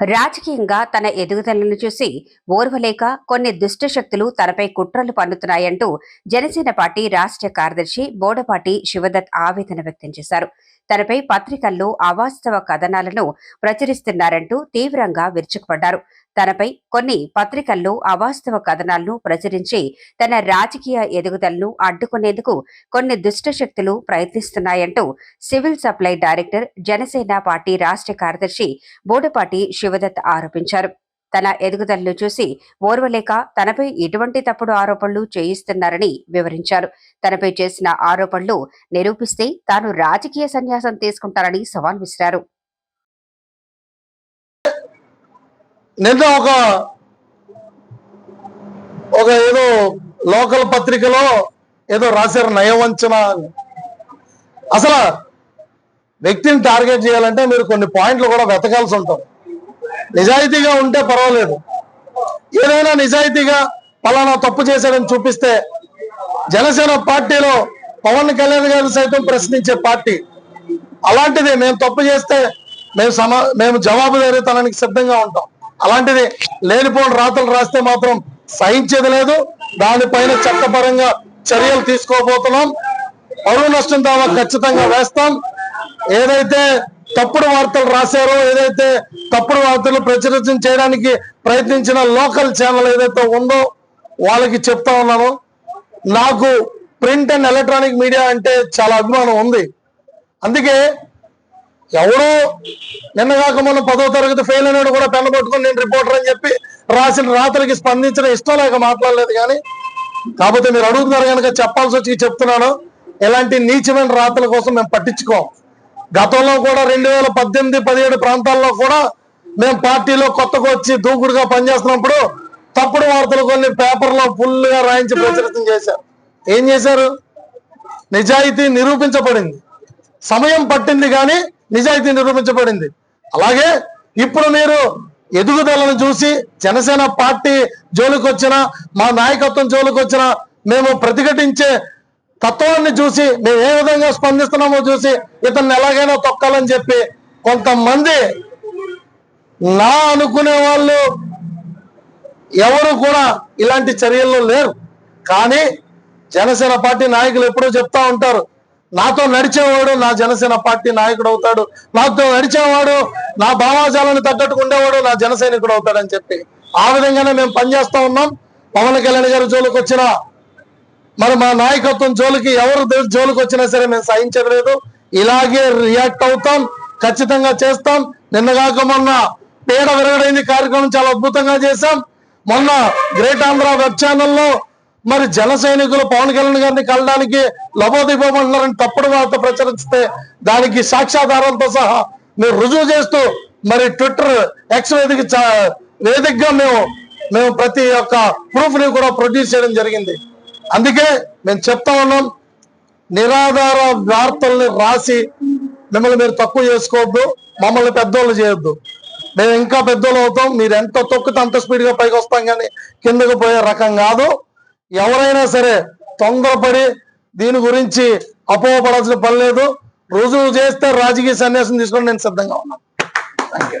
రాజకీయంగా తన ఎదుగుదలను చూసి ఓర్వలేక కొన్ని దుష్ట శక్తులు తనపై కుట్రలు పన్నుతున్నాయంటూ జనసేన పార్టీ రాష్ట్ర కార్యదర్శి బోడపాటి శివదత్ ఆవేదన వ్యక్తం చేశారు. తనపై పత్రికల్లో అవాస్తవ కథనాలను ప్రచురిస్తున్నారంటూ తీవ్రంగా విరుచుకుపడ్డారు. తనపై కొన్ని పత్రికల్లో అవాస్తవ కథనాలను ప్రచురించి తన రాజకీయ ఎదుగుదలను అడ్డుకునేందుకు కొన్ని దుష్ట శక్తులు ప్రయత్నిస్తున్నాయంటూ civil supply director Janasena party రాష్ట్ర కార్యదర్శి బోడపాటి శివదత్ ఆరోపించారు. తన ఎదుగుదలను చూసి ఓర్వలేక తనపై ఎటువంటి తప్పుడు ఆరోపణలు చేయిస్తున్నారని వివరించారు. తనపై చేసిన ఆరోపణలు నిరూపిస్తే తాను రాజకీయ సన్యాసం తీసుకుంటారని సవాల్ విసిరారు. నిన్న ఒక ఒక ఏదో లోకల్ పత్రికలో ఏదో రాశారు నయవంచన అని. అసలు వ్యక్తిని టార్గెట్ చేయాలంటే మీరు కొన్ని పాయింట్లు కూడా వెతకాల్సి ఉంటాం నిజాయితీగా ఉంటే పర్వాలేదు. ఏదైనా నిజాయితీగా పలానా తప్పు చేశాడని చూపిస్తే జనసేన పార్టీలో పవన్ కళ్యాణ్ గారు సైతం ప్రశ్నించే పార్టీ. అలాంటిది మేము తప్పు చేస్తే మేము సమా మేము జవాబుదారీతనానికి సిద్ధంగా ఉంటాం. అలాంటిది లేనిపోని రాతలు రాస్తే మాత్రం సహించేది లేదు. దానిపైన చట్టపరంగా చర్యలు తీసుకోబోతున్నాం. పరువు నష్టం దావా ఖచ్చితంగా వేస్తాం. ఏదైతే తప్పుడు వార్తలు రాశారో ఏదైతే తప్పుడు వార్తలు ప్రచురించడం చేయడానికి ప్రయత్నించిన లోకల్ ఛానల్ ఏదైతే ఉందో వాళ్ళకి చెప్తా ఉన్నాను. నాకు ప్రింట్ అండ్ ఎలక్ట్రానిక్ మీడియా అంటే చాలా అభిమానం ఉంది. అందుకే ఎవడు నిన్నగాక మొన్న పదో తరగతి ఫెయిల్ అయినాడు కూడా పెన్ను పట్టుకొని నేను రిపోర్టర్ అని చెప్పి రాసిన రాత్రికి స్పందించిన ఇష్టం లేక మాట్లాడలేదు కానీ కాకపోతే మీరు అడుగుతున్నారు కనుక చెప్పాల్సి వచ్చి చెప్తున్నాను. ఇలాంటి నీచమైన రాత్రుల కోసం మేము పట్టించుకోం. గతంలో కూడా రెండు వేల పద్దెనిమిది పదిహేడు ప్రాంతాల్లో కూడా మేము పార్టీలో కొత్తగా వచ్చి దూకుడుగా పనిచేస్తున్నప్పుడు తప్పుడు వార్తలు కొన్ని పేపర్లో ఫుల్గా రాయించి ప్రచురితం చేశారు. ఏం చేశారు? నిజాయితీ నిరూపించబడింది. సమయం పట్టింది కానీ నిజాయితీ నిరూపించబడింది అలాగే ఇప్పుడు మీరు ఎదుగుదలను చూసి జనసేన పార్టీ జోలికొచ్చిన మా నాయకత్వం జోలికొచ్చిన మేము ప్రతిఘటించే తత్వాన్ని చూసి మేము ఏ విధంగా స్పందిస్తున్నామో చూసి ఇతన్ని ఎలాగైనా తొక్కాలని చెప్పి కొంతమంది నా అనుకునే వాళ్ళు ఎవరు కూడా ఇలాంటి చర్యల్లో లేరు. కానీ జనసేన పార్టీ నాయకులు ఎప్పుడూ చెప్తా ఉంటారు నాతో నడిచేవాడు నా జనసేన పార్టీ నాయకుడు అవుతాడు. నాతో నడిచేవాడు నా భావాజాలను తగ్గట్టుకుండేవాడు నా జనసైనికుడు అవుతాడని చెప్పి ఆ విధంగానే మేము పనిచేస్తా ఉన్నాం. పవన్ కళ్యాణ్ గారి జోలికి వచ్చిన మరి మా నాయకత్వం జోలికి ఎవరు జోలికి వచ్చినా సరే మేము సహించలేదు. ఇలాగే రియాక్ట్ అవుతాం ఖచ్చితంగా చేస్తాం. నిన్నగాక మొన్న పేడ విరగడైంది కార్యక్రమం చాలా అద్భుతంగా చేశాం. మొన్న గ్రేట్ ఆంధ్ర వెబ్ ఛానల్లో మరి జన సైనికులు పవన్ కళ్యాణ్ గారిని కలడానికి లబోదిపోమంటున్నారని తప్పుడు వార్త ప్రచురిస్తే దానికి సాక్ష్యాధారంతో సహా మీరు రుజువు చేస్తూ మరి ట్విట్టర్ ఎక్స్ వేదిక చ- వేదికగా మేము మేము ప్రతి ఒక్క ప్రూఫ్ని కూడా ప్రొడ్యూస్ చేయడం జరిగింది. అందుకే మేము చెప్తా ఉన్నాం నిరాధార వార్తల్ని రాసి మిమ్మల్ని మీరు తక్కువ చేసుకోవద్దు మమ్మల్ని పెద్దోళ్ళు చేయొద్దు. మేము ఇంకా పెద్దోళ్ళు అవుతాం మీరు ఎంత తొక్కితే అంత స్పీడ్గా పైకి వస్తాం కానీ కిందకు పోయే రకం కాదు. ఎవరైనా సరే తొందరపడి దీని గురించి అపోహపడాల్సిన పని లేదు. రుజువు చేస్తే రాజకీయ సన్యాసం తీసుకొని నేను సిద్ధంగా ఉన్నాను. Thank you